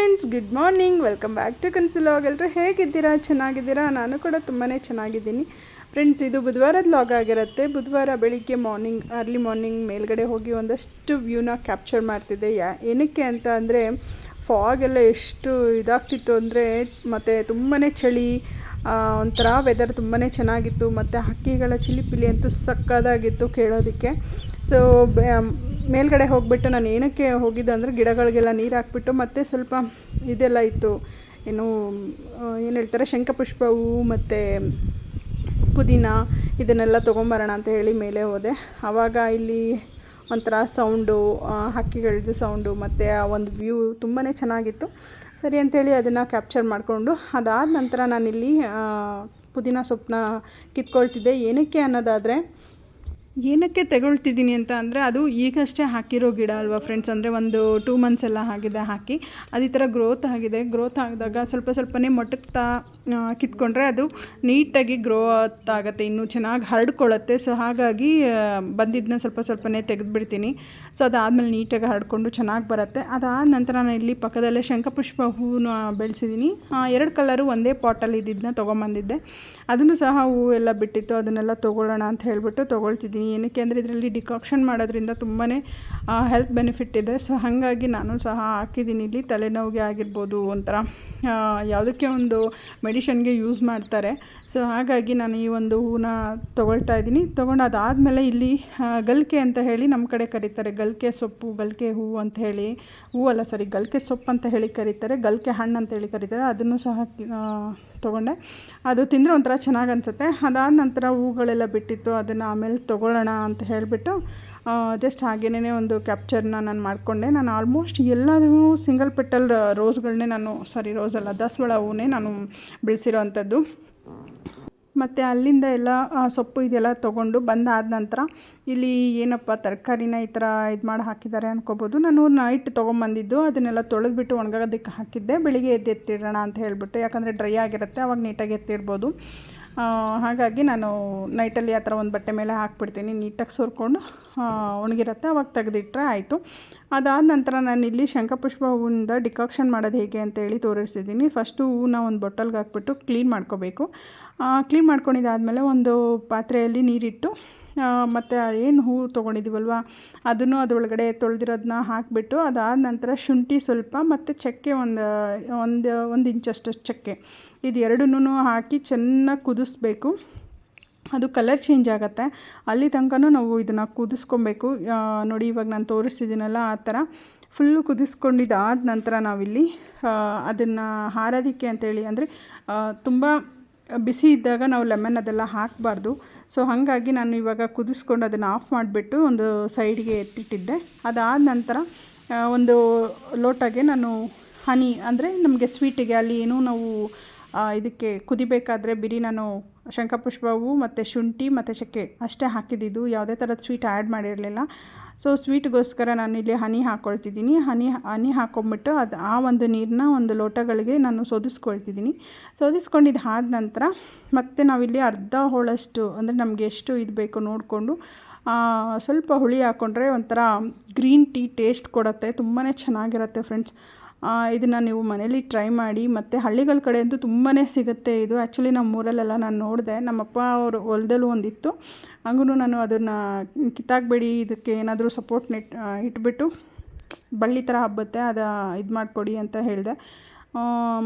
Friends good morning welcome back to ಕನ್ಸಿಲಾಗ್ ಎಲ್ಲರೂ ಹೇಗಿದ್ದೀರಾ? ಚೆನ್ನಾಗಿದ್ದೀರಾ? ನಾನು ಕೂಡ ತುಂಬಾ ಚೆನ್ನಾಗಿದ್ದೀನಿ. ಫ್ರೆಂಡ್ಸ್ ಇದು ಬುಧವಾರದ ಲಾಗ್ ಆಗಿರುತ್ತೆ. ಬುಧವಾರ ಬೆಳಿಗ್ಗೆ ಮಾರ್ನಿಂಗ್ ಅರ್ಲಿ ಮಾರ್ನಿಂಗ್ ಮೇಲ್ಗಡೆ ಹೋಗಿ ಒಂದಷ್ಟು ವ್ಯೂನ ಕ್ಯಾಪ್ಚರ್ ಮಾಡ್ತಿದ್ದೆ. ಯಾ, ಏನಕ್ಕೆ ಅಂತ ಅಂದರೆ ಫಾಗೆಲ್ಲ ಎಷ್ಟು ಇದಾಗ್ತಿತ್ತು ಅಂದರೆ, ಮತ್ತು ತುಂಬಾ ಚಳಿ ಒಂಥರ ವೆದರ್ ತುಂಬಾ ಚೆನ್ನಾಗಿತ್ತು. ಮತ್ತು ಹಕ್ಕಿಗಳ ಚಿಲಿಪಿಲಿ ಅಂತೂ ಸಕ್ಕದಾಗಿತ್ತು ಕೇಳೋದಕ್ಕೆ. ಸೊ ಮೇಲ್ಗಡೆ ಹೋಗಿಬಿಟ್ಟು ನಾನು ಏನಕ್ಕೆ ಹೋಗಿದ್ದು ಅಂದರೆ ಗಿಡಗಳಿಗೆಲ್ಲ ನೀರು ಹಾಕ್ಬಿಟ್ಟು ಮತ್ತು ಸ್ವಲ್ಪ ಇದೆಲ್ಲ ಇತ್ತು. ಏನು ಏನು ಹೇಳ್ತಾರೆ, ಶಂಖಪುಷ್ಪ ಹೂವು ಮತ್ತು ಪುದೀನ ಇದನ್ನೆಲ್ಲ ತೊಗೊಂಬರೋಣ ಅಂತ ಹೇಳಿ ಮೇಲೆ ಹೋದೆ. ಆವಾಗ ಇಲ್ಲಿ ಒಂಥರ ಸೌಂಡು ಹಕ್ಕಿಗಳದ್ದು ಸೌಂಡು ಮತ್ತು ಆ ಒಂದು ವ್ಯೂ ತುಂಬಾ ಚೆನ್ನಾಗಿತ್ತು. ಸರಿ ಅಂಥೇಳಿ ಅದನ್ನು ಕ್ಯಾಪ್ಚರ್ ಮಾಡಿಕೊಂಡು ಅದಾದ ನಂತರ ನಾನಿಲ್ಲಿ ಪುದೀನ ಸೊಪ್ಪನ್ನ ಕಿತ್ಕೊಳ್ತಿದ್ದೆ. ಏನಕ್ಕೆ ಅನ್ನೋದಾದರೆ ಏನಕ್ಕೆ ತಗೊಳ್ತಿದ್ದೀನಿ ಅಂತ ಅಂದರೆ ಅದು ಈಗಷ್ಟೇ ಹಾಕಿರೋ ಗಿಡ ಅಲ್ವಾ ಫ್ರೆಂಡ್ಸ್ ಅಂದರೆ ಒಂದು ಟೂ ಮಂತ್ಸ್ ಎಲ್ಲ ಆಗಿದೆ ಹಾಕಿ. ಅದು ಈ ಥರ ಗ್ರೋತ್ ಆಗಿದೆ. ಗ್ರೋತ್ ಆಗಿದಾಗ ಸ್ವಲ್ಪ ಸ್ವಲ್ಪನೇ ಮೊಟಕ್ತಾ ಕಿತ್ಕೊಂಡ್ರೆ ಅದು ನೀಟಾಗಿ ಗ್ರೋತ್ ಆಗುತ್ತೆ ಇನ್ನೂ ಚೆನ್ನಾಗಿ ಹರಡ್ಕೊಳ್ಳುತ್ತೆ. ಸೊ ಹಾಗಾಗಿ ಬಂದಿದ್ದನ್ನ ಸ್ವಲ್ಪ ಸ್ವಲ್ಪನೇ ತೆಗೆದುಬಿಡ್ತೀನಿ. ಸೊ ಅದಾದಮೇಲೆ ನೀಟಾಗಿ ಹರಡ್ಕೊಂಡು ಚೆನ್ನಾಗಿ ಬರುತ್ತೆ. ಅದಾದ ನಂತರ ನಾನು ಇಲ್ಲಿ ಪಕ್ಕದಲ್ಲೇ ಶಂಖಪುಷ್ಪ ಹೂವನ್ನ ಬೆಳೆಸಿದ್ದೀನಿ. ಎರಡು ಕಲರು ಒಂದೇ ಪಾಟಲ್ಲಿ ಇದ್ದಿದ್ದನ್ನ ತೊಗೊಂಬಂದಿದ್ದೆ. ಅದನ್ನು ಸಹ ಹೂವು ಎಲ್ಲ ಬಿಟ್ಟಿತ್ತು, ಅದನ್ನೆಲ್ಲ ತೊಗೊಳ್ಳೋಣ ಅಂತ ಹೇಳಿಬಿಟ್ಟು ತೊಗೊಳ್ತಿದ್ದೀನಿ. ಏನಕ್ಕೆ ಅಂದರೆ ಇದರಲ್ಲಿ ಡಿಕಾಕ್ಷನ್ ಮಾಡೋದ್ರಿಂದ ತುಂಬಾ ಹೆಲ್ತ್ ಬೆನಿಫಿಟ್ ಇದೆ. ಸೊ ಹಾಗಾಗಿ ನಾನು ಸಹ ಹಾಕಿದ್ದೀನಿ. ಇಲ್ಲಿ ತಲೆನೋವಿಗೆ ಆಗಿರ್ಬೋದು ಒಂಥರ ಯಾವುದಕ್ಕೆ ಒಂದು ಮೆಡಿಷನ್ಗೆ ಯೂಸ್ ಮಾಡ್ತಾರೆ. ಸೊ ಹಾಗಾಗಿ ನಾನು ಈ ಒಂದು ಹೂವನ್ನ ತೊಗೊಳ್ತಾ ಇದ್ದೀನಿ. ತೊಗೊಂಡು ಅದಾದಮೇಲೆ ಇಲ್ಲಿ ಗಲ್ಕೆ ಅಂತ ಹೇಳಿ ನಮ್ಮ ಕಡೆ ಕರೀತಾರೆ. ಗಲ್ಕೆ ಸೊಪ್ಪು, ಗಲ್ಕೆ ಹೂವು ಅಂತ ಹೇಳಿ. ಹೂವಲ್ಲ ಸರಿ ಗಲ್ಕೆ ಸೊಪ್ಪು ಅಂತ ಹೇಳಿ ಕರೀತಾರೆ. ಗಲ್ಕೆ ಹಣ್ಣು ಅಂತ ಹೇಳಿ ಕರೀತಾರೆ. ಅದನ್ನು ಸಹ ತೊಗೊಂಡೆ. ಅದು ತಿಂದರೆ ಒಂಥರ ಚೆನ್ನಾಗಿ ಅನಿಸುತ್ತೆ. ಅದಾದ ನಂತರ ಹೂಗಳೆಲ್ಲ ಬಿಟ್ಟಿತ್ತು, ಅದನ್ನು ಆಮೇಲೆ ತೊಗೊಳ್ಳೋಣ ಅಂತ ಹೇಳಿಬಿಟ್ಟು ಜಸ್ಟ್ ಹಾಗೇನೇ ಒಂದು ಕ್ಯಾಪ್ಚರ್ನ ನಾನು ಮಾಡಿಕೊಂಡೆ. ನಾನು ಆಲ್ಮೋಸ್ಟ್ ಎಲ್ಲದೂ ಸಿಂಗಲ್ ಪೆಟಲ್ ರೋಸ್ಗಳನ್ನೇ ನಾನು ಸಾರಿ ರೋಸಲ್ಲ ದಾಸವಾಳ ಹೂವನ್ನೇ ನಾನು ಬೆಳೆಸಿರೋ ಅಂಥದ್ದು. ಮತ್ತು ಅಲ್ಲಿಂದ ಎಲ್ಲ ಸೊಪ್ಪು ಇದೆಲ್ಲ ತೊಗೊಂಡು ಬಂದಾದ ನಂತರ ಇಲ್ಲಿ ಏನಪ್ಪ ತರಕಾರಿನ ಈ ಥರ ಇದು ಮಾಡಿ ಹಾಕಿದ್ದಾರೆ ಅನ್ಕೋಬೋದು. ನಾನು ನೈಟ್ ತೊಗೊಂಬಂದಿದ್ದು, ಅದನ್ನೆಲ್ಲ ತೊಳೆದ್ಬಿಟ್ಟು ಒಣಗೋದಕ್ಕೆ ಹಾಕಿದ್ದೆ. ಬೆಳಿಗ್ಗೆ ಎದ್ದು ಎತ್ತಿಡೋಣ ಅಂತ ಹೇಳಿಬಿಟ್ಟು, ಯಾಕಂದರೆ ಡ್ರೈ ಆಗಿರುತ್ತೆ, ಅವಾಗ ನೀಟಾಗಿ ಎತ್ತಿಡ್ಬೋದು. ಹಾಗಾಗಿ ನಾನು ನೈಟಲ್ಲಿ ಆ ಥರ ಒಂದು ಬಟ್ಟೆ ಮೇಲೆ ಹಾಕ್ಬಿಡ್ತೀನಿ. ನೀಟಾಗಿ ಸುರ್ಕೊಂಡು ಒಣಗಿರುತ್ತೆ, ಅವಾಗ ತೆಗೆದಿಟ್ರೆ ಆಯಿತು. ಅದಾದ ನಂತರ ನಾನು ಇಲ್ಲಿ ಶಂಖಪುಷ್ಪ ಹೂವಿಂದ ಡಿಕಾಕ್ಷನ್ ಮಾಡೋದು ಹೇಗೆ ಅಂತೇಳಿ ತೋರಿಸ್ತಿದ್ದೀನಿ. ಫಸ್ಟು ಹೂವನ್ನ ಒಂದು ಬೊಟ್ಟಲ್ಗೆ ಹಾಕ್ಬಿಟ್ಟು ಕ್ಲೀನ್ ಮಾಡ್ಕೋಬೇಕು. ಕ್ಲೀನ್ ಮಾಡ್ಕೊಂಡಿದ್ದಾದಮೇಲೆ ಒಂದು ಪಾತ್ರೆಯಲ್ಲಿ ನೀರಿಟ್ಟು ಮತ್ತು ಏನು ಹೂವು ತೊಗೊಂಡಿದ್ದೀವಲ್ವ ಅದನ್ನು ಅದರೊಳಗಡೆ ತೊಳೆದಿರೋದನ್ನ ಹಾಕಿಬಿಟ್ಟು, ಅದಾದ ನಂತರ ಶುಂಠಿ ಸ್ವಲ್ಪ ಮತ್ತು ಚಕ್ಕೆ ಒಂದು ಒಂದು ಒಂದು ಇಂಚಷ್ಟು ಚಕ್ಕೆ. ಇದು ಎರಡನ್ನೂ ಹಾಕಿ ಚೆನ್ನಾಗಿ ಕುದಿಸ್ಬೇಕು. ಅದು ಕಲರ್ ಚೇಂಜ್ ಆಗುತ್ತೆ. ಅಲ್ಲಿ ತನಕನೂ ನಾವು ಇದನ್ನು ಕುದಿಸ್ಕೊಬೇಕು. ನೋಡಿ ಇವಾಗ ನಾನು ತೋರಿಸ್ತಿದ್ದೀನಲ್ಲ ಆ ಥರ ಫುಲ್ಲು ಕುದಿಸ್ಕೊಂಡಿದ್ದಾದ ನಂತರ ನಾವಿಲ್ಲಿ ಅದನ್ನು ಹಾರೋದಕ್ಕೆ ಅಂತೇಳಿ ಅಂದರೆ ತುಂಬ ಬಿಸಿ ಇದ್ದಾಗ ನಾವು ಲೆಮನ್ ಅದೆಲ್ಲ ಹಾಕಬಾರ್ದು. ಸೊ ಹಾಗಾಗಿ ನಾನು ಇವಾಗ ಕುದಿಸ್ಕೊಂಡು ಅದನ್ನು ಆಫ್ ಮಾಡಿಬಿಟ್ಟು ಒಂದು ಸೈಡ್ಗೆ ಎತ್ತಿಟ್ಟಿದ್ದೆ. ಅದಾದ ನಂತರ ಒಂದು ಲೋಟಗೆ ನಾನು ಹನಿ, ಅಂದರೆ ನಮಗೆ ಸ್ವೀಟಿಗೆ ಅಲ್ಲಿ ಏನೂ ನಾವು ಇದಕ್ಕೆ ಕುದಿಬೇಕಾದ್ರೆ ಬಿರಿ ನಾನು ಶಂಖಪುಷ್ಪವು ಮತ್ತು ಶುಂಠಿ ಮತ್ತು ಚಕ್ಕೆ ಅಷ್ಟೇ ಹಾಕಿದ್ದಿದ್ದು ಯಾವುದೇ ಥರದ ಸ್ವೀಟ್ ಆ್ಯಡ್ ಮಾಡಿರಲಿಲ್ಲ. ಸೊ ಸ್ವೀಟ್ಗೋಸ್ಕರ ಇಲ್ಲಿ ಹನಿ ಹಾಕ್ಕೊಳ್ತಿದ್ದೀನಿ ಹನಿ ಹನಿ ಹಾಕ್ಕೊಂಬಿಟ್ಟು ಅದು, ಆ ಒಂದು ನೀರನ್ನ ಒಂದು ಲೋಟಗಳಿಗೆ ನಾನು ಸೋದಿಸ್ಕೊಳ್ತಿದ್ದೀನಿ. ಸೋದಿಸ್ಕೊಂಡಿದ್ದು ಆದ ನಂತರ ಮತ್ತೆ ನಾವಿಲ್ಲಿ ಅರ್ಧ ಹೋಳಷ್ಟು, ಅಂದರೆ ನಮಗೆ ಎಷ್ಟು ಇದು ಬೇಕು ನೋಡಿಕೊಂಡು ಸ್ವಲ್ಪ ಹುಳಿ ಹಾಕ್ಕೊಂಡ್ರೆ ಒಂಥರ ಗ್ರೀನ್ ಟೀ ಟೇಸ್ಟ್ ಕೊಡುತ್ತೆ. ತುಂಬಾ ಚೆನ್ನಾಗಿರುತ್ತೆ ಫ್ರೆಂಡ್ಸ್. ಇದನ್ನು ನೀವು ಮನೇಲಿ ಟ್ರೈ ಮಾಡಿ, ಮತ್ತು ಹಳ್ಳಿಗಳ ಕಡೆ ಅಂತೂ ತುಂಬಾ ಸಿಗುತ್ತೆ ಇದು. ಆ್ಯಕ್ಚುಲಿ ನಮ್ಮ ಊರಲ್ಲೆಲ್ಲ ನಾನು ನೋಡಿದೆ, ನಮ್ಮಪ್ಪ ಅವರು ಹೊಲದಲ್ಲೂ ಒಂದಿತ್ತು. ಹಂಗೂ ನಾನು ಅದನ್ನು ಕಿತ್ತಾಕಬೇಡಿ, ಇದಕ್ಕೆ ಏನಾದರೂ ಸಪೋರ್ಟ್ ನೆಟ್ ಇಟ್ಬಿಟ್ಟು ಬಳ್ಳಿ ಥರ ಹಬ್ಬತ್ತೆ, ಅದು ಇದು ಮಾಡಿಕೊಡಿ ಅಂತ ಹೇಳಿದೆ.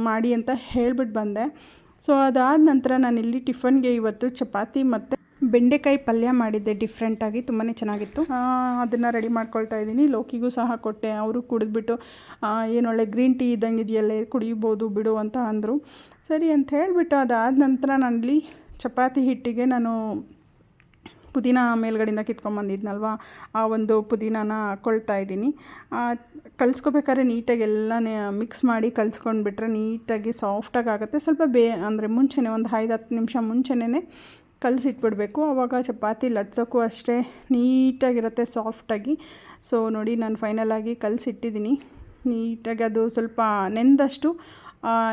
ಮಾಡಿ ಅಂತ ಹೇಳ್ಬಿಟ್ಟು ಬಂದೆ. ಸೊ ಅದಾದ ನಂತರ ನಾನಿಲ್ಲಿ ಟಿಫನ್ಗೆ ಇವತ್ತು ಚಪಾತಿ ಮತ್ತು ಬೆಂಡೆಕಾಯಿ ಪಲ್ಯ ಮಾಡಿದ್ದೆ ಡಿಫ್ರೆಂಟಾಗಿ ತುಂಬಾ ಚೆನ್ನಾಗಿತ್ತು. ಅದನ್ನು ರೆಡಿ ಮಾಡ್ಕೊಳ್ತಾ ಇದ್ದೀನಿ. ಲೋಕಿಗೂ ಸಹ ಕೊಟ್ಟೆ, ಅವರು ಕುಡಿದ್ಬಿಟ್ಟು ಏನು ಒಳ್ಳೆ ಗ್ರೀನ್ ಟೀ ಇದ್ದಂಗೆ ಇದೆಯಲ್ಲೇ, ಕುಡಿಬೋದು ಬಿಡು ಅಂತ ಅಂದರು. ಸರಿ ಅಂತ ಹೇಳಿಬಿಟ್ಟು ಅದಾದ ನಂತರ ನನ್ನಲ್ಲಿ ಚಪಾತಿ ಹಿಟ್ಟಿಗೆ ನಾನು ಪುದೀನ ಮೇಲ್ಗಡೆಯಿಂದ ಕಿತ್ಕೊಂಬಂದಿದ್ನಲ್ವ ಆ ಒಂದು ಪುದೀನಾನ ಹಾಕ್ಕೊಳ್ತಾ ಇದ್ದೀನಿ. ಕಲಿಸ್ಕೋಬೇಕಾದ್ರೆ ನೀಟಾಗಿ ಎಲ್ಲ ಮಿಕ್ಸ್ ಮಾಡಿ ಕಲ್ಸ್ಕೊಂಡ್ಬಿಟ್ರೆ ನೀಟಾಗಿ ಸಾಫ್ಟಾಗಿ ಆಗುತ್ತೆ. ಸ್ವಲ್ಪ ಬೇ, ಅಂದರೆ ಮುಂಚೆನೇ ಒಂದು ಐದು ಹತ್ತು ನಿಮಿಷ ಮುಂಚೆನೇ ಕಲಸಿಟ್ಬಿಡ್ಬೇಕು ಆವಾಗ ಚಪಾತಿ ಲಟ್ಸೋಕ್ಕೂ ಅಷ್ಟೇ ನೀಟಾಗಿರುತ್ತೆ ಸಾಫ್ಟಾಗಿ. ಸೊ ನೋಡಿ ನಾನು ಫೈನಲಾಗಿ ಕಲಸಿಟ್ಟಿದ್ದೀನಿ. ನೀಟಾಗಿ ಅದು ಸ್ವಲ್ಪ ನೆಂದಷ್ಟು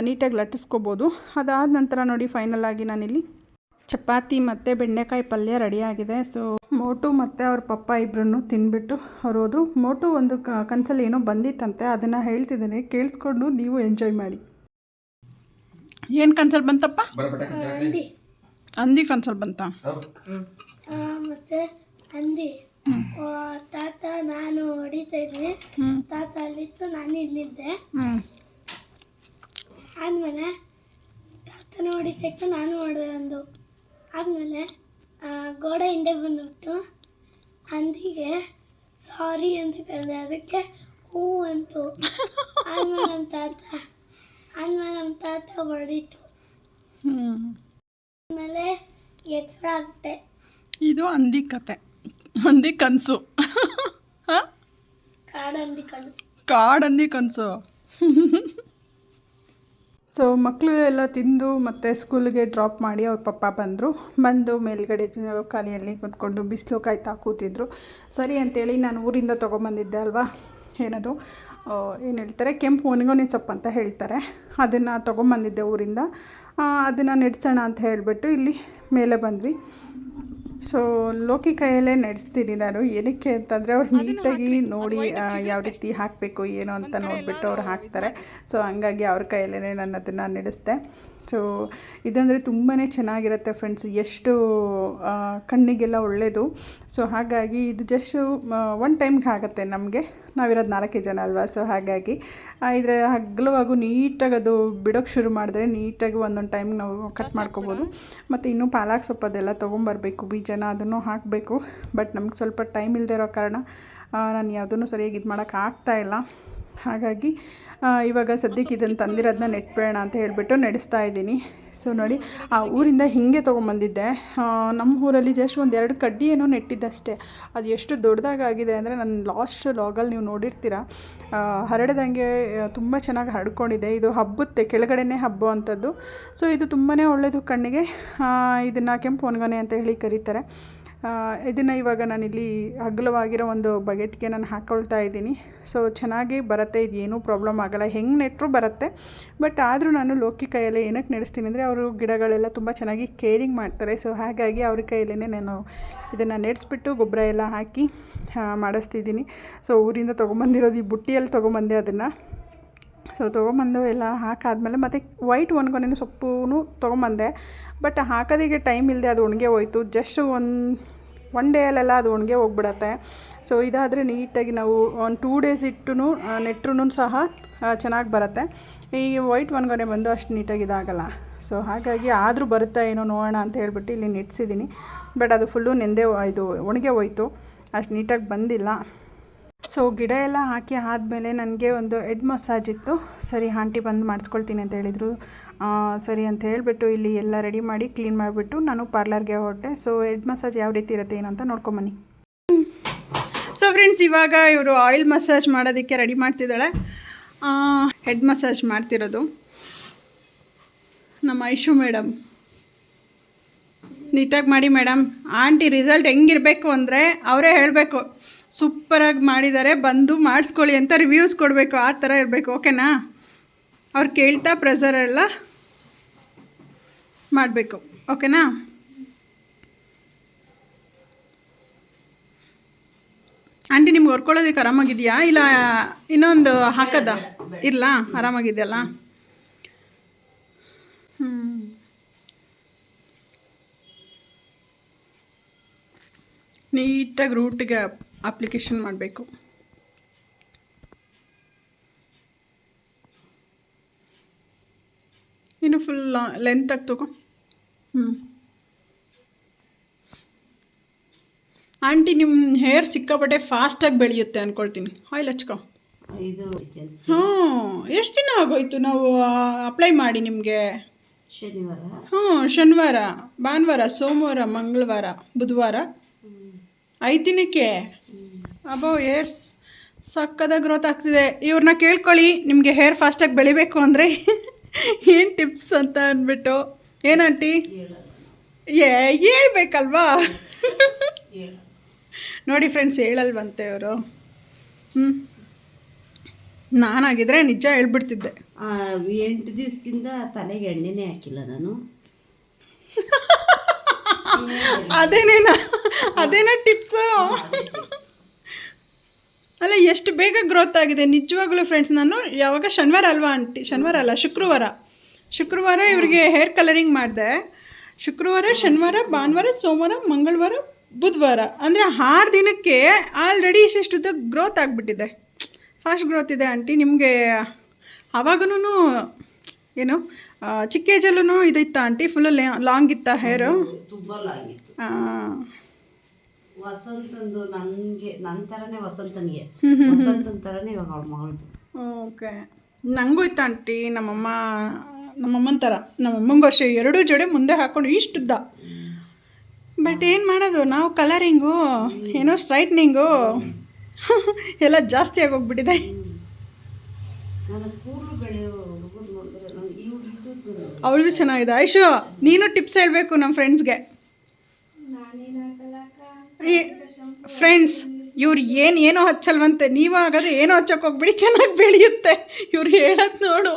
ನೀಟಾಗಿ ಲಟ್ಟಿಸ್ಕೋಬೋದು. ಅದಾದ ನಂತರ ನೋಡಿ ಫೈನಲಾಗಿ ನಾನಿಲ್ಲಿ ಚಪಾತಿ ಮತ್ತು ಬೆಂಡೆಕಾಯಿ ಪಲ್ಯ ರೆಡಿಯಾಗಿದೆ ಸೊ ಮೋಟು ಮತ್ತು ಅವ್ರ ಪಪ್ಪ ಇಬ್ಬರನ್ನು ತಿಂದ್ಬಿಟ್ಟು ಅವ್ರು ಹೋದರು ಮೋಟು ಒಂದು ಕ ಕನಸಲ್ಲಿ ಏನೋ ಬಂದಿತ್ತಂತೆ ಅದನ್ನು ಹೇಳ್ತಿದ್ದೇನೆ. ಕೇಳಿಸ್ಕೊಂಡು ನೀವು ಎಂಜಾಯ್ ಮಾಡಿ. ಏನು ಕನ್ಸಲ್ಲಿ ಬಂತಪ್ಪ? ಹಂದಿ ಅಂದಿ ಕನ್ಸಲ್ಲಿ ಬಂತ ಮತ್ತೆ ಹಂದಿ. ತಾತ ನಾನು ಹೊಡಿತಾ ಇದ್ವಿ. ತಾತ ಅಲ್ಲಿತ್ತು ನಾನು ಇಲ್ಲಿದ್ದೆ. ಆದ್ಮೇಲೆ ಆದಮೇಲೆ ತಾತನ ಹೊಡಿತಾ ಇತ್ತು ನಾನು ಹೊಡೆದೆ ಒಂದು ಆದ್ಮೇಲೆ ಗೋಡೆ ಹಿಂದೆ ಬಂದ್ಬಿಟ್ಟು ಹಂದಿಗೆ ಸಾರಿ ಅಂತ ಕರೆದೆ. ಅದಕ್ಕೆ ಹೂ ಅಂತು. ಆದ್ಮೇಲೆ ನಮ್ಮ ತಾತ ಆದ್ಮೇಲೆ ನಮ್ಮ ತಾತ ಹೊಡಿತು. ಹ್ಞೂ ಆಮೇಲೆ ಎಚ್ಚರ ಆಗ್ತೆ ಇದು ಹಂದಿ ಕತೆ. ಹಂದಿ ಕನಸು. ಕಾಡಂದಿ ಕನಸು. ಕಾಡಂದಿ ಕನಸು. ಸೊ ಮಕ್ಕಳು ಎಲ್ಲ ತಿಂದು ಮತ್ತು ಸ್ಕೂಲಿಗೆ ಡ್ರಾಪ್ ಮಾಡಿ ಅವ್ರ ಪಪ್ಪ ಬಂದರು. ಬಂದು ಮೇಲ್ಗಡೆ ಖಾಲಿಯಲ್ಲಿ ಕೂತ್ಕೊಂಡು ಬಿಸಿಲು ಕಾಯ್ತಾ ಕೂತಿದ್ರು. ಸರಿ ಅಂತೇಳಿ ನಾನು ಊರಿಂದ ತೊಗೊಂಬಂದಿದ್ದೆ ಅಲ್ವಾ? ಏನದು? ಏನು ಹೇಳ್ತಾರೆ? ಕೆಂಪು ಒಣಗೊನೆ ಸೊಪ್ಪು ಅಂತ ಹೇಳ್ತಾರೆ. ಅದನ್ನು ತೊಗೊಂಬಂದಿದ್ದೆ ಊರಿಂದ. ಅದನ್ನು ನೆಡ್ಸೋಣ ಅಂತ ಹೇಳಿಬಿಟ್ಟು ಇಲ್ಲಿ ಮೇಲೆ ಬಂದ್ವಿ. ಸೊ ಲೋಕಿ ಕೈಯಲ್ಲೇ ನಡೆಸ್ತೀನಿ ನಾನು. ಏನಕ್ಕೆ ಅಂತಂದರೆ ಅವ್ರು ನೀಟಾಗಿ ನೋಡಿ ಯಾವ ರೀತಿ ಹಾಕಬೇಕು ಏನು ಅಂತ ನೋಡಿಬಿಟ್ಟು ಅವ್ರು ಹಾಕ್ತಾರೆ. ಸೊ ಹಂಗಾಗಿ ಅವ್ರ ಕೈಯಲ್ಲೇ ನಾನು ಅದನ್ನು ನಡೆಸ್ದೆ. ಸೊ ಇದಂದರೆ ತುಂಬಾ ಚೆನ್ನಾಗಿರುತ್ತೆ ಫ್ರೆಂಡ್ಸ್ ಎಷ್ಟು ಕಣ್ಣಿಗೆಲ್ಲ ಒಳ್ಳೆಯದು ಸೊ ಹಾಗಾಗಿ ಇದು ಜಸ್ಟು ಒನ್ ಟೈಮ್ಗೆ ಆಗುತ್ತೆ ನಮಗೆ. ನಾವಿರೋದು ನಾಲ್ಕೇ ಜನ ಅಲ್ವಾ? ಸೊ ಹಾಗಾಗಿ ಇದ್ರೆ ಹಗ್ಲವಾಗೂ ನೀಟಾಗಿ ಅದು ಬಿಡೋಕ್ಕೆ ಶುರು ಮಾಡಿದ್ರೆ ನೀಟಾಗಿ ಒಂದೊಂದು ಟೈಮ್ ನಾವು ಕಟ್ ಮಾಡ್ಕೋಬೋದು. ಮತ್ತು ಇನ್ನೂ ಪಾಲಾಕ್ ಸೊಪ್ಪು ಅದೆಲ್ಲ ತೊಗೊಂಬರ್ಬೇಕು ಬೀಜನ ಅದನ್ನು ಹಾಕಬೇಕು. ಬಟ್ ನಮ್ಗೆ ಸ್ವಲ್ಪ ಟೈಮ್ ಇಲ್ಲದೆ ಇರೋ ಕಾರಣ ನಾನು ಯಾವುದನ್ನು ಸರಿಯಾಗಿ ಇದು ಮಾಡೋಕ್ಕಾಗ್ತಾ ಇಲ್ಲ. ಹಾಗಾಗಿ ಇವಾಗ ಸದ್ಯಕ್ಕೆ ಇದನ್ನು ತಂದಿರೋದನ್ನ ನೆಟ್ಬೇಡ ಅಂತ ಹೇಳಿಬಿಟ್ಟು ನಡೆಸ್ತಾ ಇದ್ದೀನಿ. ಸೊ ನೋಡಿ, ಆ ಊರಿಂದ ಹಿಂಗೆ ತೊಗೊಂಬಂದಿದ್ದೆ. ನಮ್ಮ ಊರಲ್ಲಿ ಜಸ್ಟ್ ಒಂದು ಎರಡು ಕಡ್ಡಿ ಏನೋ ನೆಟ್ಟಿದ್ದಷ್ಟೇ. ಅದು ಎಷ್ಟು ದೊಡ್ಡದಾಗಿದೆ ಅಂದರೆ ನನ್ನ ಲಾಸ್ಟ್ ಲಾಗಲ್ಲಿ ನೀವು ನೋಡಿರ್ತೀರ. ಹರಡದಂಗೆ ತುಂಬ ಚೆನ್ನಾಗಿ ಹರಡ್ಕೊಂಡಿದೆ. ಇದು ಹಬ್ಬುತ್ತೆ, ಕೆಳಗಡೆನೇ ಹಬ್ಬ ಅಂಥದ್ದು. ಸೊ ಇದು ತುಂಬಾ ಒಳ್ಳೆಯದು ಕಣ್ಣಿಗೆ. ಇದನ್ನು ಕೆಂಪು ಒಣಗನೆ ಅಂತ ಹೇಳಿ ಕರೀತಾರೆ. ಇದನ್ನು ಇವಾಗ ನಾನಿಲ್ಲಿ ಅಗಲವಾಗಿರೋ ಒಂದು ಬಗೆಟ್ಗೆ ನಾನು ಹಾಕ್ಕೊಳ್ತಾ ಇದ್ದೀನಿ. ಸೊ ಚೆನ್ನಾಗಿ ಬರುತ್ತೆ ಇದು ಏನೂ ಪ್ರಾಬ್ಲಮ್ ಆಗಲ್ಲ. ಹೆಂಗೆ ನೆಟ್ಟರು ಬರುತ್ತೆ ಬಟ್ ಆದರೂ ನಾನು ಲೋಕಿ ಕೈಯಲ್ಲಿ ಏನಕ್ಕೆ ನೆಡೆಸ್ತೀನಿ ಅಂದರೆ ಅವರು ಗಿಡಗಳೆಲ್ಲ ತುಂಬ ಚೆನ್ನಾಗಿ ಕೇರಿಂಗ್ ಮಾಡ್ತಾರೆ. ಸೊ ಹಾಗಾಗಿ ಅವ್ರ ಕೈಯಲ್ಲೇ ನಾನು ಇದನ್ನು ನೆಡೆಸ್ಬಿಟ್ಟು ಗೊಬ್ಬರ ಎಲ್ಲ ಹಾಕಿ ಮಾಡಿಸ್ತಿದ್ದೀನಿ. ಸೊ ಊರಿಂದ ತೊಗೊಂಬಂದಿರೋದು ಈ ಬುಟ್ಟಿಯಲ್ಲಿ ತೊಗೊಂಬಂದೆ ಅದನ್ನು. ಸೊ ತೊಗೊಂಬಂದು ಎಲ್ಲ ಹಾಕಾದಮೇಲೆ ಮತ್ತು ವೈಟ್ ಒಣಗೊನೆ ಸೊಪ್ಪು ತೊಗೊಂಬಂದೆ. ಬಟ್ ಹಾಕೋದಿಗೆ ಟೈಮ್ ಇಲ್ಲದೆ ಅದು ಒಣಗೆ ಹೋಯ್ತು. ಜಸ್ಟ್ ಒಂದು ಒನ್ ಡೇಯಲ್ಲೆಲ್ಲ ಅದು ಒಣಗೆ ಹೋಗ್ಬಿಡತ್ತೆ. ಸೊ ಇದಾದರೆ ನೀಟಾಗಿ ನಾವು ಒಂದು ಟೂ ಡೇಸ್ ಇಟ್ಟು ನೆಟ್ರೂ ಸಹ ಚೆನ್ನಾಗಿ ಬರುತ್ತೆ. ಈ ವೈಟ್ ಒಣಗೊನೆ ಬಂದು ಅಷ್ಟು ನೀಟಾಗಿ ಇದಾಗಲ್ಲ. ಸೊ ಹಾಗಾಗಿ ಆದರೂ ಬರುತ್ತಾ ಏನೋ ನೋಡೋಣ ಅಂತ ಹೇಳ್ಬಿಟ್ಟು ಇಲ್ಲಿ ನೆಟ್ಸಿದ್ದೀನಿ ಬಟ್ ಅದು ಫುಲ್ಲು ನೆಂದೆ, ಇದು ಒಣಗೆ ಹೋಯ್ತು. ಅಷ್ಟು ನೀಟಾಗಿ ಬಂದಿಲ್ಲ. ಸೊ ಗಿಡ ಎಲ್ಲ ಹಾಕಿ ಆದಮೇಲೆ ನನಗೆ ಒಂದು ಹೆಡ್ ಮಸಾಜ್ ಇತ್ತು. ಸರಿ, ಆಂಟಿ ಬಂದು ಮಾಡಿಸ್ಕೊಳ್ತೀನಿ ಅಂತ ಹೇಳಿದರು. ಸರಿ ಅಂತ ಹೇಳಿಬಿಟ್ಟು ಇಲ್ಲಿ ಎಲ್ಲ ರೆಡಿ ಮಾಡಿ ಕ್ಲೀನ್ ಮಾಡಿಬಿಟ್ಟು ನಾನು ಪಾರ್ಲರ್ಗೆ ಹೊರಟೆ. ಸೊ ಹೆಡ್ ಮಸಾಜ್ ಯಾವ ರೀತಿ ಇರುತ್ತೆ ಏನಂತ ಅಂತ ನೋಡ್ಕೊಂಬನ್ನಿ ಸೊ ಫ್ರೆಂಡ್ಸ್ ಇವಾಗ ಇವರು ಆಯಿಲ್ ಮಸಾಜ್ ಮಾಡೋದಕ್ಕೆ ರೆಡಿ ಮಾಡ್ತಿದ್ದಾಳೆ. ಹೆಡ್ ಮಸಾಜ್ ಮಾಡ್ತಿರೋದು. ನಮ್ಮ ಐಶು ಮೇಡಮ್. ನೀಟಾಗಿ ಮಾಡಿ ಮೇಡಮ್. ಆಂಟಿ ರಿಸಲ್ಟ್ ಹೆಂಗಿರಬೇಕು ಅಂದರೆ ಅವರೇ ಹೇಳಬೇಕು. ಸೂಪರಾಗಿ ಮಾಡಿದ್ದಾರೆ, ಬಂದು ಮಾಡಿಸ್ಕೊಳ್ಳಿ ಅಂತ ರಿವ್ಯೂಸ್ ಕೊಡಬೇಕು. ಆ ಥರ ಇರಬೇಕು ಓಕೆನಾ ಅವ್ರು ಕೇಳ್ತಾ ಪ್ರೆಸರ್ ಎಲ್ಲ ಮಾಡಬೇಕು ಓಕೆನಾ ಆಂಟಿ, ನಿಮ್ಗೆ ಹೊರ್ಕೊಳ್ಳೋದಕ್ಕೆ ಆರಾಮಾಗಿದೆಯಾ ಇಲ್ಲ, ಇನ್ನೊಂದು ಹಾಕದ? ಇಲ್ಲ ಆರಾಮಾಗಿದೆಯಲ್ಲ? ನೀಟಾಗಿ ರೂಟಿಗೆ ಅಪ್ಲಿಕೇಶನ್ ಮಾಡಬೇಕು. ಇನ್ನು ಫುಲ್ ಲೆಂತಾಗಿ ತಗೋ. ಹ್ಞೂ ಆಂಟಿ ನಿಮ್ಮ ಹೇರ್ ಸಿಕ್ಕಾಪಟ್ಟೆ ಫಾಸ್ಟಾಗಿ ಬೆಳೆಯುತ್ತೆ ಅಂದ್ಕೊಳ್ತೀನಿ ಆಯಿಲ್ ಹಚ್ಕೊ. ಇದು ಹ್ಞೂ ಎಷ್ಟು ದಿನ ಆಗೋಯ್ತು ನಾವು ಅಪ್ಲೈ ಮಾಡಿ ನಿಮಗೆ? ಶನಿವಾರ. ಹ್ಞೂ ಶನಿವಾರ ಭಾನುವಾರ ಸೋಮವಾರ ಮಂಗಳವಾರ ಬುಧವಾರ. ಐದು ದಿನಕ್ಕೆ? ಅಬ್ಬೋ ಹೇರ್ ಸಕ್ಕದ ಗ್ರೋತ್ ಆಗ್ತಿದೆ. ಇವ್ರನ್ನ ಕೇಳ್ಕೊಳ್ಳಿ ನಿಮಗೆ ಹೇರ್ ಫಾಸ್ಟಾಗಿ ಬೆಳಿಬೇಕು ಅಂದರೆ ಏನು ಟಿಪ್ಸ್ ಅಂತ ಅಂದ್ಬಿಟ್ಟು. ಏನಂಟಿ ಏ ಹೇಳ್ಬೇಕಲ್ವಾ? ನೋಡಿ ಫ್ರೆಂಡ್ಸ್ ಹೇಳಲ್ವಂತೆ ಅವರು ಹ್ಞೂ ನಾನಾಗಿದ್ರೆ ನಿಜ ಹೇಳ್ಬಿಡ್ತಿದ್ದೆ. ಎಂಟು ದಿವಸದಿಂದ ತಲೆಗೆ ಎಣ್ಣೆನೇ ಹಾಕಿಲ್ಲ ನಾನು. ಅದೇನೇನ? ಅದೇನ ಟಿಪ್ಸು ಅಲ್ಲ ಎಷ್ಟು ಬೇಗ ಗ್ರೋತ್ ಆಗಿದೆ? ನಿಜವಾಗ್ಲೂ ಫ್ರೆಂಡ್ಸ್ ನಾನು ಯಾವಾಗ ಶನಿವಾರ ಅಲ್ವಾ ಆಂಟಿ? ಶನಿವಾರ ಅಲ್ಲ ಶುಕ್ರವಾರ. ಶುಕ್ರವಾರ ಇವರಿಗೆ ಹೇರ್ ಕಲರಿಂಗ್ ಮಾಡಿದೆ. ಶುಕ್ರವಾರ ಶನಿವಾರ ಭಾನುವಾರ ಸೋಮವಾರ ಮಂಗಳವಾರ ಬುಧವಾರ. ಅಂದರೆ ಆರು ದಿನಕ್ಕೆ ಆಲ್ರೆಡಿ ಇಷ್ಟು ಗ್ರೋತ್ ಆಗಿಬಿಟ್ಟಿದೆ. ಫಾಸ್ಟ್ ಗ್ರೋತ್ ಇದೆ ಆಂಟಿ. ನಿಮಗೆ ಆವಾಗೂ ಏನು ಚಿಕ್ಕ ಏಜಲ್ಲೂ ಇದಿತ್ತ ಆಂಟಿ? ಫುಲ್ ಲಾಂಗ್ ಇತ್ತ ಹೇರು ತುಬ್ಬಲಾಗಿತ್ತು ವಸಂತಂದು ನನಗೆ ನನ್ನ ಥರನೇ ವಸಂತನಿಗೆ. ವಸಂತನ ಥರನೇ ಇವಾಗ ಅವಳ ಮಗಳದು ಓಕೆ. ನನಗೂ ಇತ್ತು ಆಂಟಿ ನಮ್ಮಮ್ಮ ನಮ್ಮಮ್ಮನ ಥರ ನಮ್ಮಮ್ಮಂಗೂ ಅಷ್ಟೇ ಎರಡೂ ಜೋಡಿ ಮುಂದೆ ಹಾಕ್ಕೊಂಡು ಇಷ್ಟುದ್ದ. ಬಟ್ ಏನು ಮಾಡೋದು ನಾವು ಕಲರಿಂಗು ಏನೋ ಸ್ಟ್ರೈಟ್ನಿಂಗು ಎಲ್ಲ ಜಾಸ್ತಿ ಆಗೋಗ್ಬಿಟ್ಟಿದೆ ನನ್ನ ಕೂದಲು ಬೆಳೆಯೋ ಹುಡುಗರು ನೋಡಿದ್ರೆ ನನಗೆ ಈ ಹುಡುಗಿದು ಅವಳದು ಚೆನ್ನಾಗಿದೆ. ಐಶು ನೀನು ಟಿಪ್ಸ್ ಹೇಳಬೇಕು ನಮ್ಮ ಫ್ರೆಂಡ್ಸ್ಗೆ ಫ್ರೆಂಡ್ಸ್ ಇವ್ರು ಏನು ಏನೋ ಹಚ್ಚಲ್ವಂತೆ. ನೀವು ಹಾಗಾದ್ರೆ ಏನೋ ಹಚ್ಚಕ್ಕೆ ಹೋಗ್ಬಿಡಿ. ಚೆನ್ನಾಗಿ ಬೆಳೆಯುತ್ತೆ. ಇವ್ರು ಹೇಳೋದು ನೋಡು.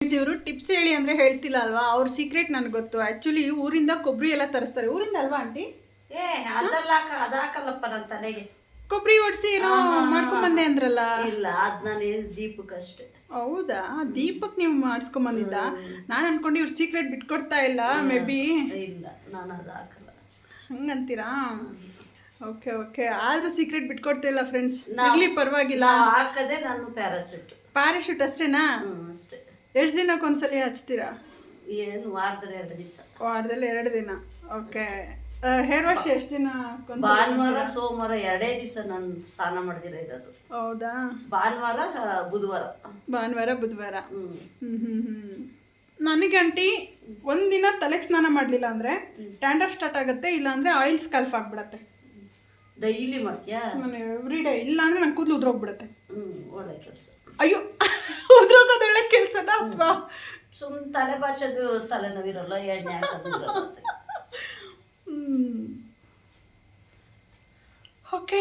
ಇವರು ಟಿಪ್ಸ್ ಹೇಳಿ ಅಂದರೆ ಹೇಳ್ತಿಲ್ಲ ಅಲ್ವಾ? ಅವ್ರ ಸೀಕ್ರೆಟ್ ನನಗೆ ಗೊತ್ತು. ಆ್ಯಕ್ಚುಲಿ ಊರಿಂದ ಕೊಬ್ಬರಿ ಎಲ್ಲ ತರಿಸ್ತಾರೆ. ಊರಿಂದ ಅಲ್ವಾ ಆಂಟಿ ಏ ಅದಲ್ಲ ಅದಾಕಲ್ಲಪ್ಪ ನನ್ನ ತಲೆಗೆ. ಕೊಬ್ಬರಿ ಒಡಿಸಿ ಏನೋ ಮಾಡ್ಕೊಂಬಂದೆ ಅಂದ್ರಲ್ಲ? ಇಲ್ಲ ಅದ್ ನಾನು ದೀಪಕ್ ಅಷ್ಟೇ ಹೌದಾ? ದೀಪಕ್ ನೀವು ಮಾಡಿಸ್ಕೊಂಬಂದಿದ್ದ? ನಾನು ಅನ್ಕೊಂಡು ಇವ್ರು ಸೀಕ್ರೆಟ್ ಬಿಟ್ಕೊಡ್ತಾ ಇಲ್ಲ ಮೇ ಬಿ ಇಲ್ಲ ನಾನು ಅದು ಹಾಕಲ್ಲ. ಹಂಗಂತೀರಾ? Okay okay. ಆದ್ರೂ ಸೀಕ್ರೆಟ್ ಬಿಟ್ಕೊಡ್ತಿಲ್ಲ ಫ್ರೆಂಡ್ಸ್ ಇರ್ಲಿ ಪರವಾಗಿಲ್ಲ. ನಾವು ಹಾಕದೆ ನಾನು ಪ್ಯಾರಾಸೂಟ್ ಪ್ಯಾರಾಶೂಟ್ ಅಷ್ಟೇನಾ? ಅಷ್ಟೇ. ಎಷ್ಟು ದಿನಕ್ಕೆ ಒಂದ್ಸಲ ಹಚ್ತೀರಾ? ಏನು ವಾರದಲ್ಲಿ ಎರಡು ದಿವಸ. ವಾರದಲ್ಲಿ ಎರಡು ದಿನ. ಓಕೆ. ಹೇರ್ ವಾಶ್ ಎಷ್ಟು ದಿನ ಭಾನುವಾರ ಸೋಮವಾರ ಎರಡೇ ದಿವಸ ನಾನು ಸ್ನಾನ ಮಾಡ್ದಿರ ಇರೋದು. ಹೌದಾ? ಭಾನುವಾರ ಬುಧವಾರ. ಭಾನುವಾರ ಬುಧವಾರ. ನನಗೆ ಆಂಟಿ ಒಂದಿನ ತಲೆಗೆ ಸ್ನಾನ ಮಾಡಲಿಲ್ಲ ಅಂದರೆ ಟ್ಯಾಂಡ್ರಫ್ ಸ್ಟಾರ್ಟ್ ಆಗುತ್ತೆ ಇಲ್ಲ ಅಂದ್ರೆ ಆಯಿಲ್ ಸ್ಕಲ್ಫ್ ಆಗಿಬಿಡತ್ತೆ. ಡೈಲಿ ಮಾಡ್ತೀಯಾ? ನಾನು ಎವ್ರಿ ಡೇ ಇಲ್ಲ ಅಂದರೆ ನನ್ನ ಕೂದಲು ಉದ್ರೋಗ್ಬಿಡುತ್ತೆ. ಒಳ್ಳೆ ಕೆಲಸ. ಅಯ್ಯೋ ಉದ್ರೋಗೋದು ಒಳ್ಳೆ ಕೆಲಸನ ಅಥವಾ? ಸುಮ್ಮನೆ ತಲೆ ಬಾಚೋದು ತಲೆನೋವಿರಲ್ಲ ಎಣ್ಣೆ ಅಂತ. ಓಕೆ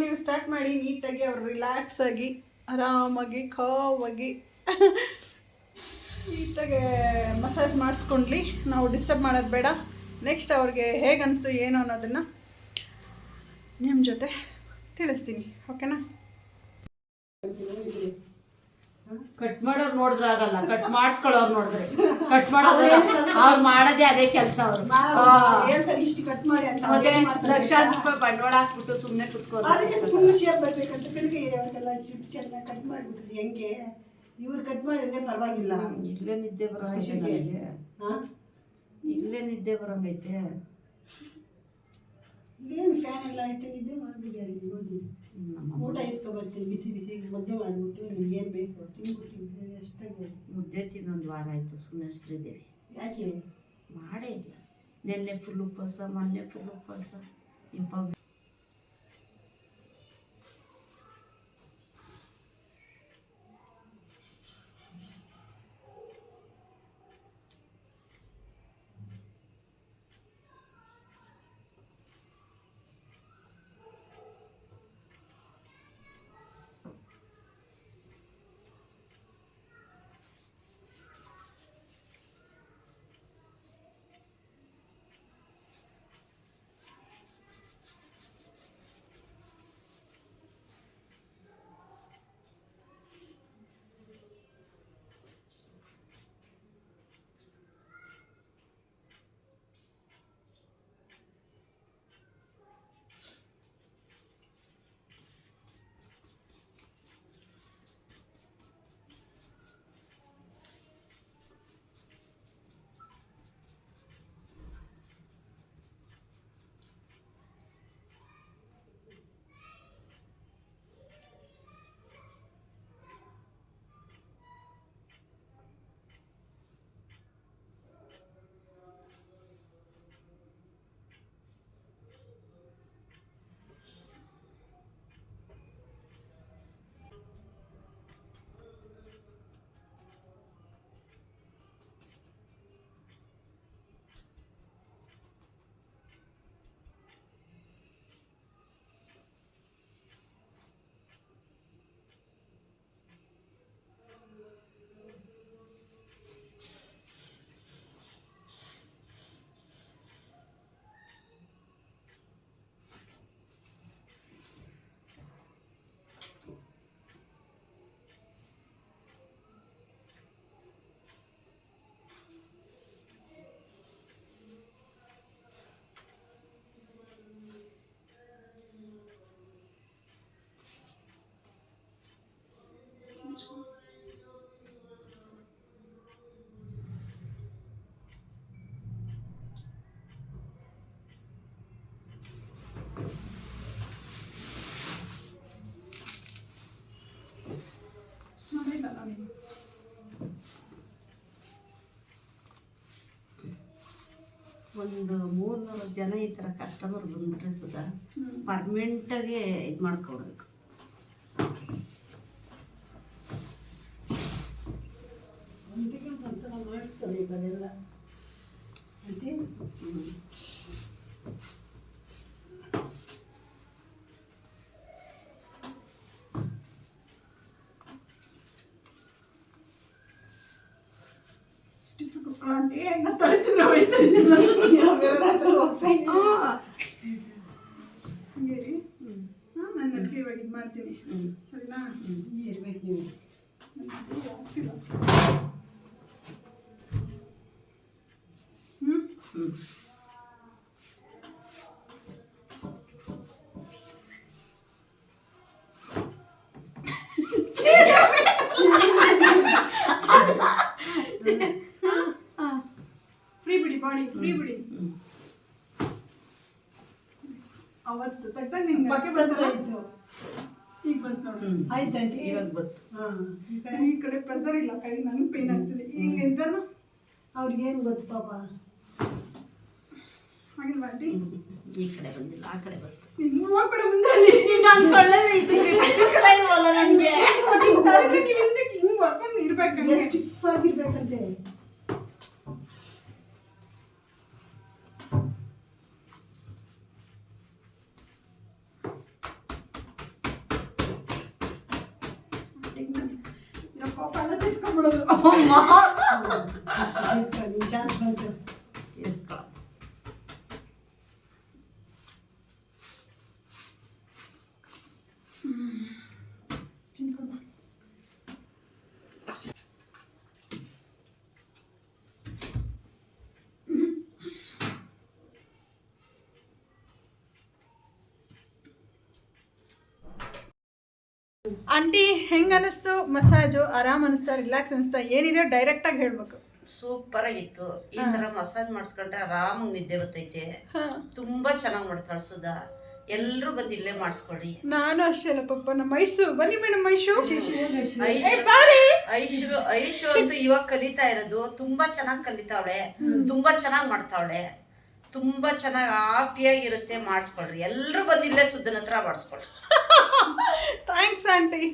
ನೀವು ಸ್ಟಾರ್ಟ್ ಮಾಡಿ ನೀಟಾಗಿ ಅವ್ರು ರಿಲ್ಯಾಕ್ಸ್ ಆಗಿ, ಆರಾಮಾಗಿ ಕಾವಾಗಿ ನೀಟಾಗೆ ಮಸಾಜ್ ಮಾಡಿಸ್ಕೊಂಡ್ಲಿ. ನಾವು ಡಿಸ್ಟರ್ಬ್ ಮಾಡೋದು ಬೇಡ. ನೆಕ್ಸ್ಟ್ ಅವ್ರಿಗೆ ಹೇಗೆ ಅನಿಸ್ತು ಏನು ಅನ್ನೋದನ್ನು ನಿಮ್ಮ ಜೊತೆ ತಿಳಿಸ್ತೀನಿ. ಓಕೆನಾ ಕಟ್ ಮಾಡೋರು ನೋಡಿದ್ರೆ ಆಗಲ್ಲ. ಕಟ್ ಮಾಡಿಸ್ಕೊಳ್ಳೋರು ನೋಡಿದ್ರೆ. ಕಟ್ ಮಾಡೋದು ಅವ್ರು ಮಾಡೋದೇ ಅದೇ ಕೆಲಸ ಅವರು. ಇಷ್ಟು ಕಟ್ ಮಾಡಿ ಅಂತ ಮತ್ತೆ ಲಕ್ಷಾಂತರ ರೂಪಾಯಿ ಬಂಡವಾಳ ಹಾಕ್ಬಿಟ್ಟು ಸುಮ್ಮನೆ ಕುತ್ಕೋದು. ಅದಕ್ಕೆ ಫುಲ್ ಶೇರ್ ಬರ್ಬೇಕಂತ ಬೆಳಿಗ್ಗೆ ಇರೋದೆಲ್ಲ ಚೆನ್ನಾಗಿ ಕಟ್ ಮಾಡಿಬಿಟ್ರಿ ಹೆಂಗೆ? ಇವ್ರು ಕಟ್ ಮಾಡಿದ್ರೆ ಪರವಾಗಿಲ್ಲ. ಇಲ್ಲೇ ನಿದ್ದೆ ಬರೋ? ಇಲ್ಲೇ ನಿದ್ದೆ ಬರೋಂಗೈತೆ ಏನು ಫ್ಯಾನ್ ಎಲ್ಲ ಐತೆ? ನಿದ್ದೆ ಮಾಡಿಬಿಡಿ ಅಲ್ಲಿ ಹೋಗಿ ಊಟ ಎತ್ಕೊ ಬರ್ತೀನಿ ಬಿಸಿ ಬಿಸಿ ಮುದ್ದೆ ಮಾಡಿಬಿಟ್ಟು ನಿಮ್ಗೆ ಏನು ಬೇಕು ತಿಂದ್ಬಿಟ್ಟಿದ್ರೆ ಎಷ್ಟಾಗಿ ಮುದ್ದೆ ತಿನ್ನೊಂದು ವಾರ ಆಯಿತು ಸುಮ್ಮನೆ ಶ್ರೀದೇವಿ ಯಾಕೆ? ಮಾಡೇ ಇಲ್ಲ. ನೆನ್ನೆ ಫುಲ್ ಉಪವಾಸ ಮೊನ್ನೆ ಫುಲ್ ಉಪವಾಸ. ಯಪ್ಪ ಒಂದು ಮೂರ್ನೂರು ಜನ ಈ ಥರ ಕಸ್ಟಮರ್ ಬಂದ್ಬಿಟ್ರೆ ಸುಧಾ ಪರ್ಮನೆಂಟಾಗೆ ಇದು ಮಾಡ್ಕೊಡ್ಬೇಕು. ಅದೆಲ್ಲ ಆಂಟಿ ಸ್ಟಿಫ್ ಕುತ್ಕೊಳ್ಳಂತೆ ಹೆಂಗ ತೊಳಿತಿದ್ರೆ ಹೋಯ್ತಾ ಹೋಗ್ತಾ ಇದ್ದೀನಿ ಹಂಗೆ ರೀ ಹಾಂ ನಾನು ನಟಿಗೆ ಇವಾಗ ಇದು ಮಾಡ್ತೀನಿ ಸರಿನಾ ಇರ್ಬೇಕು ನೀವು ನನ್ಗೆ ಆಗ್ತಿಲ್ಲ ಹ್ಞೂ ಹ್ಞೂ ಫ್ರೀ ಬಿಡಿ ಬಾಡಿ ಫ್ರೀ ಬಿಡಿ ಅವತ್ತು ತೆಗ್ದಾಗ ನಿಮ್ಮ ಬಗ್ಗೆ ಬಂತಲ್ಲ ಆಯ್ತು ಈಗ ಬಂತು ನೋಡಿ ಆಯ್ತು ಇವಾಗ ಬಂತು ಹಾಂ ಈ ಕಡೆ ಈ ಕಡೆ ಪ್ರೆಸರ್ ಇಲ್ಲ ಕೈ ನನಗೆ ಪೇನ್ ಆಗ್ತಿದೆ ಹಿಂಗೆ ಇದ್ದಲ್ಲ ಅವ್ರಿಗೇನು ಗೊತ್ತು ಪಾಪ ಹಾಗೆ ಆಂಟಿ ಈ ಕಡೆ ಬಂದಿಲ್ಲ ಆ ಕಡೆ ಬಂತು ನೀನು ಹೋಗ್ಬೇಡ ಮುಂದೆ ನಾನು ಇಲ್ವಲ್ಲ ನನಗೆ ಹಿಂಗೆ ಬರ್ಕೊಂಡು ಇರ್ಬೇಕು ಎಷ್ಟು ಸ್ಟಿಫ್ ಆಗಿರ್ಬೇಕಂತೆ ಇರೋ ಪಾಪ ಎಲ್ಲ ತಿಸ್ಕೊಂಡ್ಬಿಡೋದು ನಿಮ್ಮ ಚಾನ್ಸ್ ಬಂತು ಸೇರಿಸ್ಕೊಳ ಆಂಟಿ ಹೆಂಗ್ ಅನಿಸ್ತು? ಮಸಾಜು? ಆರಾಮ್ ಅನಿಸ್ತಾ ರಿಲ್ಯಾಕ್ಸ್ ಅನಿಸ್ತಾ? ಏನಿದೆ? ಡೈರೆಕ್ಟ್ ಆಗಿ ಹೇಳ್ಬೇಕು. ಸೂಪರ್ ಆಗಿತ್ತು. ಈ ತರ ಮಸಾಜ್ ಮಾಡಿಸ್ಕೊಂಡ್ರೆ ಆರಾಮಾಗಿ ನಿದ್ದೆ ಬರ್ತೈತೆ. ತುಂಬಾ ಚೆನ್ನಾಗಿ ಮಾಡ್ತಾಳೆ ಸುಧಾ. ಎಲ್ಲರೂ ಬಂದು ಇಲ್ಲೇ ಮಾಡಿಸ್ಕೊಳ್ಳಿ ನಾನು ಅಷ್ಟೇ ಅಲ್ಲ ಪಪ್ಪ ನಮ್ಮ ಐಸು. ಬನ್ನಿ ಮೇಡಮ್ ಐಶು. ಐಶು. ಐಶು ಅಂತ ಇವಾಗ ಕಲಿತಾ ಇರೋದು. ತುಂಬಾ ಚೆನ್ನಾಗಿ ಕಲಿತಾವಳೆ. ತುಂಬಾ ಚೆನ್ನಾಗಿ ಮಾಡ್ತಾವಳೆ. ತುಂಬಾ ಚೆನ್ನಾಗಿ ಹ್ಯಾಪಿಯಾಗಿರುತ್ತೆ ಮಾಡಿಸ್ಕೊಳ್ರಿ. ಎಲ್ಲರೂ ಬಂದಿಲ್ಲೇ ಸುದ್ದನ ಹತ್ರ ಮಾಡಿಸ್ಕೊಳ್ರಿ. Thanks aunty